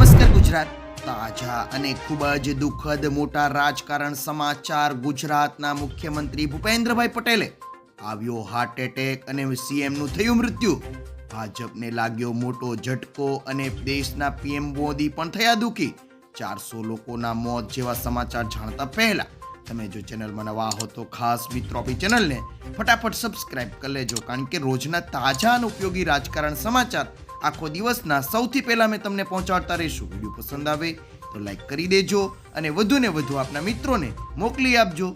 નમસ્કાર ગુજરાત. તાજા અને ખૂબ જ દુઃખદ મોટા રાજકારણ સમાચાર ગુજરાતના મુખ્યમંત્રી ભૂપેન્દ્રભાઈ પટેલે આવ્યો હાર્ટ એટેક અને સીએમનું થયું મૃત્યુ. ભાજપને લાગ્યો મોટો ઝટકો અને દેશના પીએમ મોદી પણ થયા દુઃખી. ચારસો લોકોના મોત જેવા સમાચાર જાણતા પહેલા તમે જો ચેનલમાં નવા હો તો ખાસ મિત્રો ચેનલને ફટાફટ સબસ્ક્રાઇબ કરી લેજો, કારણ કે રોજના તાજા અને ઉપયોગી રાજકારણ સમાચાર આખો દિવસના સૌથી પહેલા મેં તમને પહોંચાડતા રહીશું. વીડિયો પસંદ આવે તો લાઈક કરી દેજો અને વધુને વધુ આપના મિત્રોને મોકલી આપજો.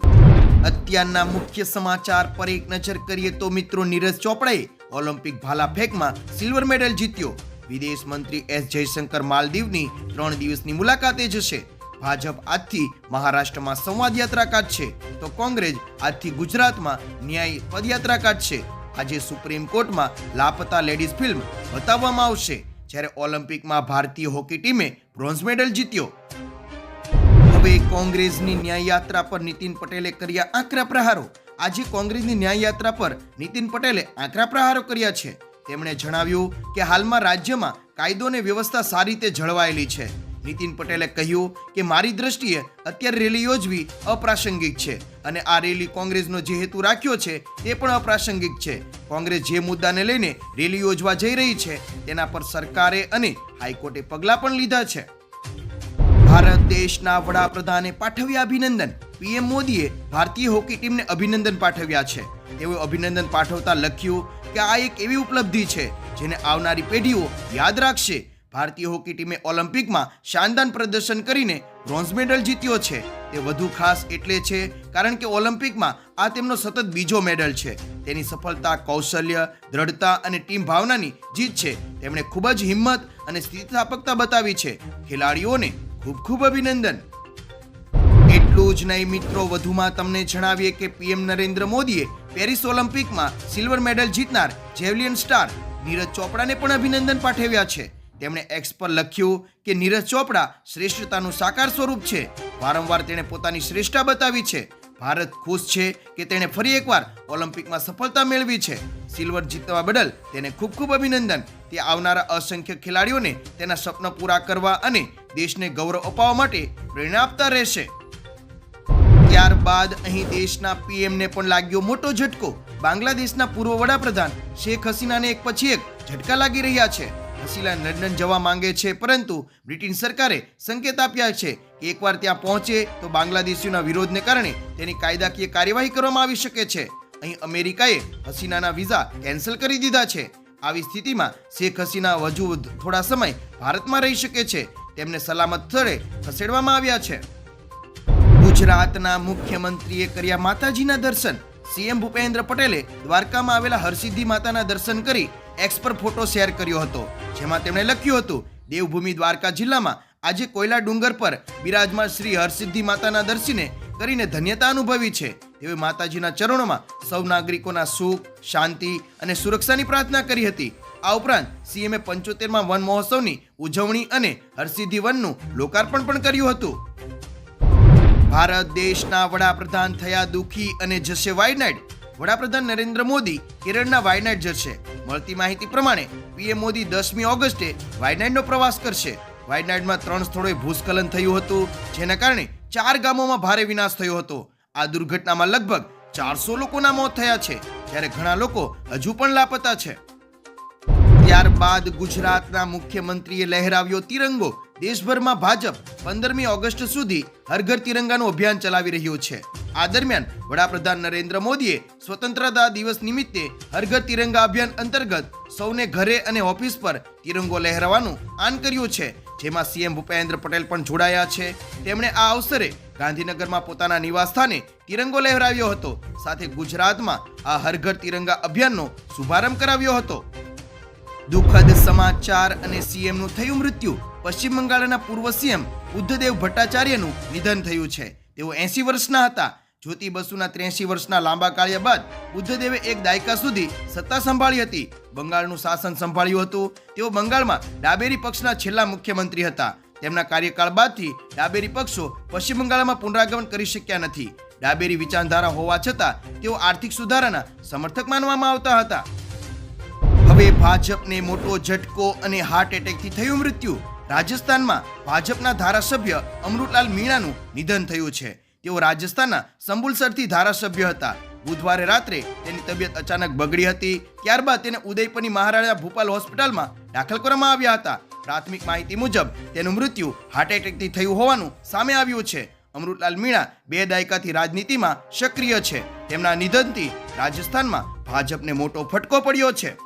અત્યારના મુખ્ય સમાચાર પર એક નજર કરીએ તો મિત્રો નીરજ ચોપડાએ ઓલિમ્પિક ભાલા ફેંકમાં સિલ્વર મેડલ જીત્યો. વિદેશ મંત્રી એસ જયશંકર માલદીવની ત્રણ દિવસની મુલાકાતે જશે. ભાજપ આજથી મહારાષ્ટ્રમાં સંવાદ યાત્રા કાઢશે. તો કોંગ્રેસ આજથી ગુજરાતમાં ન્યાય પદયાત્રા કાઢશે. આજે સુપ્રીમ કોર્ટમાં લાપતા લેડીઝ ફિલ્મ બતાવવામાં આવશે, જ્યારે ઓલિમ્પિકમાં ભારતીય હોકી ટીમે બ્રોન્ઝ મેડલ જીત્યો. હવે કોંગ્રેસની ન્યાયયાત્રા પર નીતિન પટેલે કર્યા આકરા પ્રહારો. આજે કોંગ્રેસની ન્યાયયાત્રા પર નીતિન પટેલે આકરા પ્રહારો કર્યા છે. તેમણે જણાવ્યું કે હાલમાં રાજ્યમાં કાયદો અને વ્યવસ્થા સારી રીતે જળવાયેલી છે. નીતિન પટેલે કહ્યું કે મારી દ્રષ્ટિએ અત્યારે રેલી યોજવી અપ્રાસંગિક છે અને આ રેલી કોંગ્રેસનો જે હેતુ રાખ્યો છે તે પણ અપ્રાસંગિક છે. કોંગ્રેસ જે મુદ્દાને લઈને રેલી યોજવા જઈ રહી છે, તેના પર સરકારે અને હાઈકોર્ટે પગલાં પણ લીધા છે. ભારત દેશના વડાપ્રધાને પાઠવ્યા અભિનંદન. પીએમ મોદીએ ભારતીય હોકી ટીમને અભિનંદન પાઠવ્યા છે. તેઓએ અભિનંદન પાઠવતા લખ્યું કે આ એક એવી ઉપલબ્ધિ છે, જેને આવનારી પેઢીઓ યાદ રાખશે. ભારતીય હોકી ટીમે ઓલિમ્પિકમાં શાનદાર પ્રદર્શન કરીને બ્રોન્ઝ મેડલ જીત્યો છે. તે વધુ ખાસ એટલે છે કારણ કે ઓલિમ્પિકમાં આ તેમનો સતત બીજો મેડલ છે. તેની સફળતા કૌશલ્ય, દ્રઢતા અને ટીમ ભાવનાની જીત છે. તેમણે ખૂબ જ હિંમત અને સ્થિતિસ્થાપકતા બતાવી છે. ખેલાડીઓને ખૂબ ખૂબ અભિનંદન. એટલું જ નહીં મિત્રો, વધુમાં તમને જણાવીએ કે પીએમ નરેન્દ્ર મોદીએ પેરિસ ઓલિમ્પિકમાં સિલ્વર મેડલ જીતનાર જેવલિયન સ્ટાર નીરજ ચોપડાને પણ અભિનંદન પાઠવ્યા છે. તેમણે એક્સ પર લખ્યું કે નીરજ ચોપડા શ્રેષ્ઠતાનું સાકાર સ્વરૂપ છે. વારંવાર તેણે પોતાની શ્રેષ્ઠતા બતાવી છે. ભારત ખુશ છે કે તેણે ફરી એકવાર ઓલિમ્પિકમાં સફળતા મેળવી છે. સિલ્વર જીતવા બદલ તેને ખૂબ ખૂબ અભિનંદન. તે આવનારા અસંખ્ય ખેલાડીઓને તેના સપના પૂરા કરવા અને દેશને ગૌરવ અપાવવા માટે પ્રેરણા આપતા રહેશે. ત્યારબાદ અહીં દેશના પીએમને પણ લાગ્યો મોટો ઝટકો. બાંગ્લાદેશના પૂર્વ વડાપ્રધાન શેખ હસીનાને એક પછી એક ઝટકા લાગી રહ્યા છે. હસીના લંડન જવા માંગે છે, પરંતુ બ્રિટિશ સરકારે સંકેત આપ્યા છે કે એકવાર ત્યાં પહોંચે તો બાંગ્લાદેશીઓના વિરોધને કારણે તેની કાયદાકીય કાર્યવાહી કરવામાં આવી શકે છે. અહીં અમેરિકાએ હસીનાના વિઝા કેન્સલ કરી દીધા છે. આવી સ્થિતિમાં શેખ હસીના વધુ થોડા સમય ભારતમાં રહી શકે છે. તેમને સલામત સ્થળે ખસેડવામાં આવ્યા છે. ગુજરાતના મુખ્યમંત્રીએ કર્યા માતાજીના દર્શન. સીએમ ભૂપેન્દ્ર પટેલે દ્વારકામાં આવેલા હરસિદ્ધિ માતાના દર્શન કરી એક્સ પર ફોટો શેર કર્યો હતો, જેમાં તેમણે લખ્યું હતું, દેવભૂમિ દ્વારકા જિલ્લામાં આજે કોયલા ડુંગર પર બિરાજમાન શ્રી હરસિદ્ધિ માતાના દર્શને કરીને ધન્યતા અનુભવી છે. તેઓએ માતાજીના ચરણોમાં સૌ નાગરિકોના સુખ, શાંતિ અને સુરક્ષાની પ્રાર્થના કરી હતી. આ ઉપરાંત સીએમએ પંચોતેરમાં વન મહોત્સવની ઉજવણી અને હરસિદ્ધિ વનનું લોકાર્પણ પણ કર્યું હતું. ભારત દેશના વડાપ્રધાન થયા દુખી અને જશે વાયનાડ. વડાપ્રધાન નરેન્દ્ર મોદી કેરળના વાયનાડ જશે. મળતી માહિતી પ્રમાણે પીએમ મોદી દસમી ઓગસ્ટે વાયનાડનો પ્રવાસ કરશે. વાયનાડમાં ત્રણ સ્થળોએ ભૂસ્ખલન થયું હતું, જેના કારણે ચાર ગામોમાં ભારે વિનાશ થયો હતો. આ દુર્ઘટનામાં લગભગ ચારસો લોકોના મોત થયા છે, જ્યારે ઘણા લોકો હજુ પણ લાપતા છે. ત્યારબાદ ગુજરાતના મુખ્યમંત્રીએ લહેરાવ્યો તિરંગો. દેશભરમાં ભાજપ પંદરમી ઓગસ્ટ સુધી હર ઘર તિરંગાનું અભિયાન ચલાવી રહ્યું છે. આ દરમિયાન વડાપ્રધાન નરેન્દ્ર મોદીએ સ્વતંત્રતા દિવસ નિમિત્તે હરઘર તિરંગા અભિયાન અંતર્ગત સૌને ઘરે અને ઓફિસ પર તિરંગો લહેરાવાનું આન કર્યું છે, જેમાં સીએમ ભૂપેન્દ્ર પટેલ પણ જોડાયા છે. તેમણે આ અવસરે ગાંધીનગરમાં પોતાના નિવાસસ્થાને તિરંગો લહેરાવ્યો હતો, સાથે ગુજરાતમાં આ હરઘર તિરંગા અભિયાનનો શુભારંભ કરાવ્યો હતો. દુઃખદ સમાચાર અને સીએમનું થયું મૃત્યુ પશ્ચિમ બંગાળના પૂર્વ સીએમ બુદ્ધદેવ ભટ્ટાચાર્યનું નિધન થયું છે. તેઓ એસી વર્ષના હતા. જ્યોતિ બસુના ત્રેસી વર્ષના લાંબા કાર્ય બાદ બુદ્ધદેવે એક દાયકા સુધી સત્તા સંભાળી હતી. બંગાળનું શાસન સંભાળ્યું હતું. તેઓ બંગાળમાં ડાબેરી પક્ષના છેલ્લા મુખ્યમંત્રી હતા. તેમના કાર્યકાળ બાદથી ડાબેરી પક્ષો પશ્ચિમ બંગાળમાં પુનરાગમન કરી શક્યા નથી. ડાબેરી વિચારધારા હોવા છતાં તેઓ આર્થિક સુધારાના સમર્થક માનવામાં આવતા હતા. હવે ભાજપને મોટો ઝટકો અને હાર્ટ એટેકથી થયું મૃત્યુ. રાજસ્થાનમાં ભાજપના ધારાસભ્ય અમૃતલાલ મીણાનું નિધન થયું છે. તેઓ રાજસ્થાનના સંબુલસરથી ધારાસભ્ય હતા. બુધવારે રાત્રે તેની તબિયત અચાનક બગડી હતી. ત્યારબાદ તેને ઉદયપુરની મહારાજા ભોપાલ હોસ્પિટલમાં દાખલ કરવામાં આવ્યા હતા. પ્રાથમિક માહિતી મુજબ, તેનું મૃત્યુ હાર્ટ એટેકથી થયું હોવાનું સામે આવ્યું છે. અમૃતલાલ મીણા બે દાયકાથી રાજનીતિમાં સક્રિય છે. તેમના નિધનથી રાજસ્થાનમાં ભાજપને મોટો ફટકો પડ્યો છે.